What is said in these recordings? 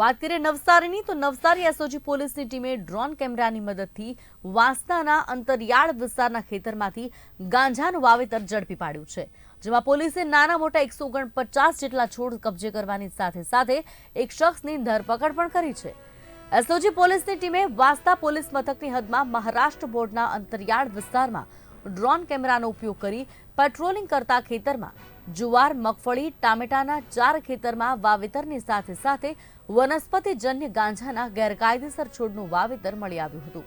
વાત કરીએ નવસારીની, તો નવસારી એસઓજી પોલીસની ટીમે ડ્રોન કેમેરાની મદદથી વાંસદાના અંતરિયાળ વિસ્તારના ખેતરમાંથી ગાંજાનું વાવેતર ઝડપી પાડ્યું છે, જેમાં પોલીસે નાના મોટા એકસો ઓગણપચાસ જેટલા છોડ કબજે કરવાની સાથે સાથે એક શખ્સની ધરપકડ પણ કરી છે. એસઓજી પોલીસની ટીમે વાસ્તા પોલીસ મથકની હદમાં મહારાષ્ટ્ર બોર્ડના અંતરિયાળ વિસ્તારમાં ડ્રોન કેમેરાનો ઉપયોગ કરી પેટ્રોલિંગ કરતા ખેતરમાં જુવાર, મગફળી, ટામેટાના ચાર ખેતરમાં વાવેતરની સાથે સાથે વનસ્પતિજન્ય ગાંજાના ગેરકાયદેસર છોડનું વાવેતર મળી આવ્યું હતું.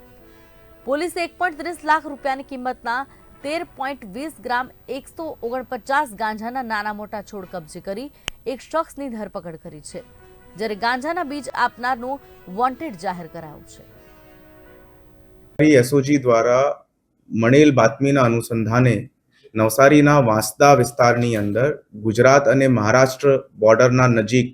પોલીસે એક પોઈન્ટ ત્રીસ લાખ રૂપિયાની કિંમતના તેર પોઈન્ટ વીસ ગ્રામ એકસો ઓગણપચાસ ગાંજાના નાના મોટા છોડ કબજે કરી એક શખ્સની ધરપકડ કરી છે, જ્યારે ગાંજાના બીજ આપનારનું વોન્ટેડ જાહેર કરાયું છે. એસઓજી દ્વારા મળેલ બાતમીના અનુસંધાને નવસારીના વાંસદા વિસ્તારની અંદર ગુજરાત અને મહારાષ્ટ્ર બોર્ડરના નજીક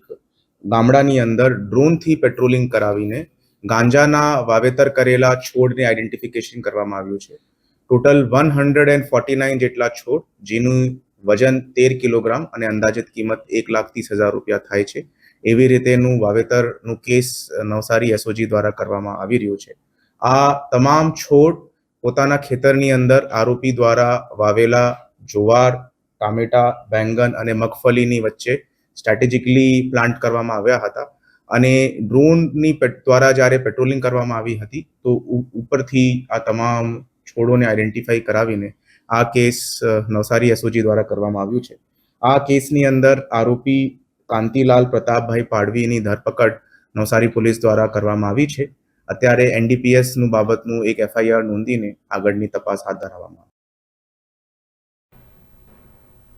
ગામડાની અંદર ડ્રોનથી પેટ્રોલિંગ કરાવીને ગાંજાના વાવેતર કરેલા છોડને આઈડેન્ટિફિકેશન કરવામાં આવ્યું છે. Total one hundred and forty nine જેટલા છોડ જેનું વજન તેર કિલોગ્રામ અને અંદાજિત કિંમત એક લાખ ત્રીસ હજાર રૂપિયા થાય છે. એવી રીતેનું વાવેતરનું કેસ નવસારી એસઓજી દ્વારા કરવામાં આવી રહ્યું છે. આ તમામ છોડ પોતાના ખેતરની અંદર આરોપી દ્વારા વાવેલા જુવાર, ટામેટા, બેંગન અને મગફળીની વચ્ચે સ્ટ્રેટેજિકલી પ્લાન્ટ કરવામાં આવ્યા હતા. અને ડ્રોનની દ્વારા જ્યારે પેટ્રોલિંગ કરવામાં આવી હતી, તો ઉપરથી આ તમામ છોડોને આઈડેન્ટિફાઈ કરાવીને આ કેસ નવસારી એસઓજી દ્વારા કરવામાં આવ્યું છે. આ કેસની અંદર આરોપી કાંતિલાલ પ્રતાપભાઈ પાડવીની ધરપકડ નવસારી પોલીસ દ્વારા કરવામાં આવી છે. અત્યારે એનડીપીએસનું બાબતનું એક એફઆઈઆર નોંધીને આગળની તપાસ હાથ ધરવામાં